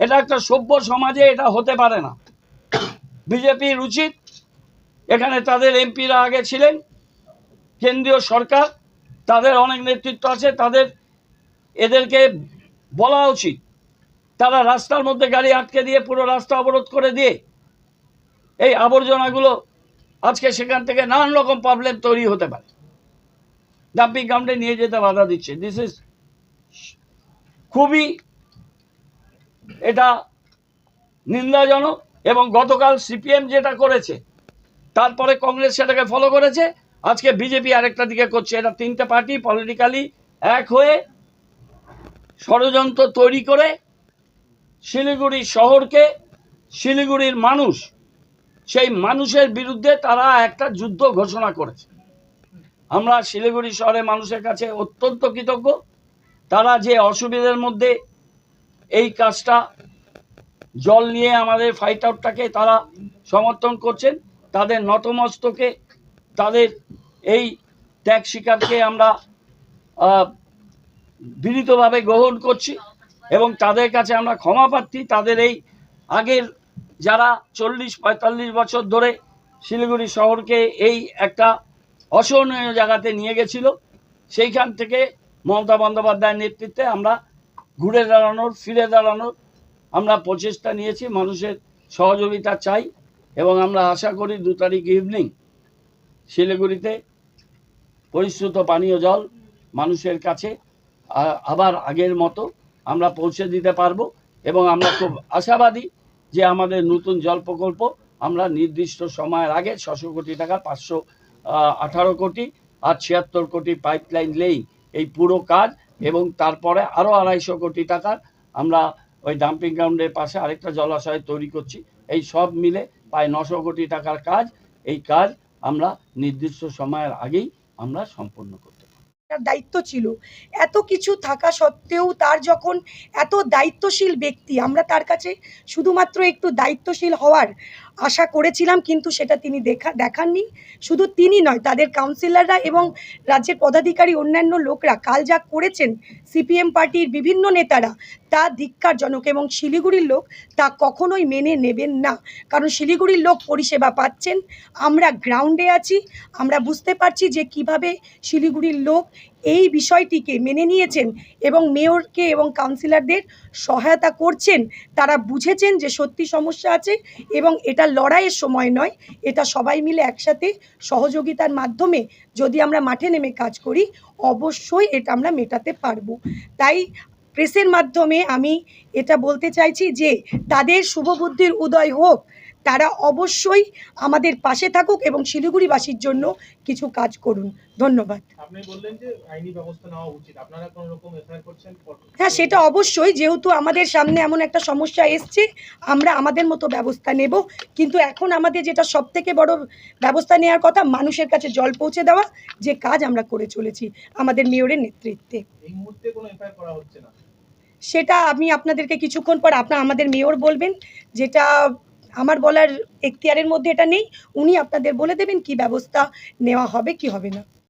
একটা সভ্য সমাজে এটা হতে পারে না। বিজেপির উচিত এখানে তাদের এমপিরা আগে ছিলেন, কেন্দ্রীয় সরকার, তাদের অনেক নেতৃত্ব আছে, তাদের এদেরকে বলা উচিত, তারা রাস্তার মধ্যে গাড়ি আটকে দিয়ে পুরো রাস্তা অবরোধ করে দিয়ে এই আবর্জনাগুলো আজকে সেখান থেকে নানান রকম প্রবলেম তৈরি হতে পারে। ডাম্পিং গ্রাউন্ডে নিয়ে যেতে বাধা দিচ্ছে। দিস ইজ খুবই এটা নিন্দাজনক এবং গতকাল সিপিএম যেটা করেছে, তারপরে কংগ্রেস সেটাকে ফলো করেছে, আজকে বিজেপি আরেকটা দিকে করছে। এটা তিনটে পার্টি পলিটিক্যালি এক হয়ে ষড়যন্ত্র তৈরি করে শিলিগুড়ি শহরকে শিলিগুড়ির মানুষ, সেই মানুষের বিরুদ্ধে তারা একটা যুদ্ধ ঘোষণা করেছে। আমরা শিলিগুড়ি শহরে মানুষের কাছে অত্যন্ত কৃতজ্ঞ। তারা যে অসুবিধার মধ্যে এই কাজটা জল নিয়ে আমাদের ফাইট আউটটাকে তারা সমর্থন করছেন। তাদের নতমস্তকে, তাদের এই ত্যাগ শিকারকে আমরা বিনীতভাবে গ্রহণ করছি এবং তাদের কাছে আমরা ক্ষমা প্রার্থী। তাদের এই আগের যারা চল্লিশ, পঁয়তাল্লিশ বছর ধরে শিলিগুড়ি শহরকে এই একটা অসহনীয় জায়গাতে নিয়ে গেছিল, সেইখান থেকে মমতা বন্দ্যোপাধ্যায়ের নেতৃত্বে আমরা ঘুরে দাঁড়ানোর, ফিরে দাঁড়ানোর আমরা প্রচেষ্টা নিয়েছি, মানুষের সহযোগিতা চাই এবং আমরা আশা করি দু তারিখ ইভিনিং শিলিগুড়িতে পরিশ্রুত পানীয় জল মানুষের কাছে আবার আগের মতো আমরা পৌঁছে দিতে পারব এবং আমরা খুব আশাবাদী যে আমাদের নতুন জল প্রকল্প আমরা নির্দিষ্ট সময়ের আগে ছশো কোটি টাকা, পাঁচশো আঠারো কোটি আর ছিয়াত্তর কোটি পাইপলাইন লেই এই পুরো কাজ এবং তারপরে আরও আড়াইশো কোটি টাকার আমরা ওই ডাম্পিং গ্রাউন্ডের পাশে আরেকটা জলাশয় তৈরি করছি এই সব মিলে প্রায় নশো কোটি টাকার কাজ এই কাজ আমরা নির্দিষ্ট সময়ের আগেই আমরা সম্পন্ন। তার দায়িত্ব ছিল। এত কিছু থাকা সত্ত্বেও তার যখন এত দায়িত্বশীল ব্যক্তি, আমরা তার কাছে শুধুমাত্র একটু দায়িত্বশীল হওয়ার আশা করেছিলাম, কিন্তু সেটা তিনি দেখা, দেখাননি। শুধু তিনি নয়, তাদের কাউন্সিলররা এবং রাজ্যের পদাধিকারী অন্যান্য লোকরা কাল যা করেছেন, সিপিএম পার্টির বিভিন্ন নেতারা, তা ধিক্কারজনক এবং শিলিগুড়ির লোক তা কখনোই মেনে নেবেন না। কারণ শিলিগুড়ির লোক পরিষেবা পাচ্ছেন, আমরা গ্রাউন্ডে আছি, আমরা বুঝতে পারছি যে কীভাবে শিলিগুড়ির লোক এই বিষয়টিকে মেনে নিয়েছেন এবং মেয়রকে এবং কাউন্সিলরদের সহায়তা করছেন, তারা বুঝেছেন যে সত্যি সমস্যা আছে এবং এটা লড়াইয়ের সময় নয়, এটা সবাই মিলে একসাথে সহযোগিতার মাধ্যমে যদি আমরা মাঠে নেমে কাজ করি, অবশ্যই এটা আমরা মেটাতে পারব। তাই প্রেসের মাধ্যমে আমি এটা বলতে চাইছি যে, তাদের শুভবুদ্ধির উদয় হোক তারা অবশ্যই আমাদের পাশে থাকুক এবং শিলিগুড়িবাসীর জন্য কিছু কাজ করুন। ধন্যবাদ। হ্যাঁ সেটা অবশ্যই। যেহেতু আমাদের সামনে এমন একটা সমস্যা এসছে আমরা আমাদের মতো ব্যবস্থা নেব। কিন্তু এখন আমাদের যেটা সব থেকে বড় ব্যবস্থা নেওয়ার কথা মানুষের কাছে জল পৌঁছে দেওয়া যে কাজ আমরা করে চলেছি আমাদের মেয়রের নেতৃত্বে। সেটা আমি আপনাদেরকে কিছুক্ষণ পর আপনার আমাদের মেয়র বলবেন যেটা আমার বলার এখতিয়ারের মধ্যে এটা নেই। উনি আপনাদের বলে দেবেন কি ব্যবস্থা নেওয়া হবে, কি হবে না।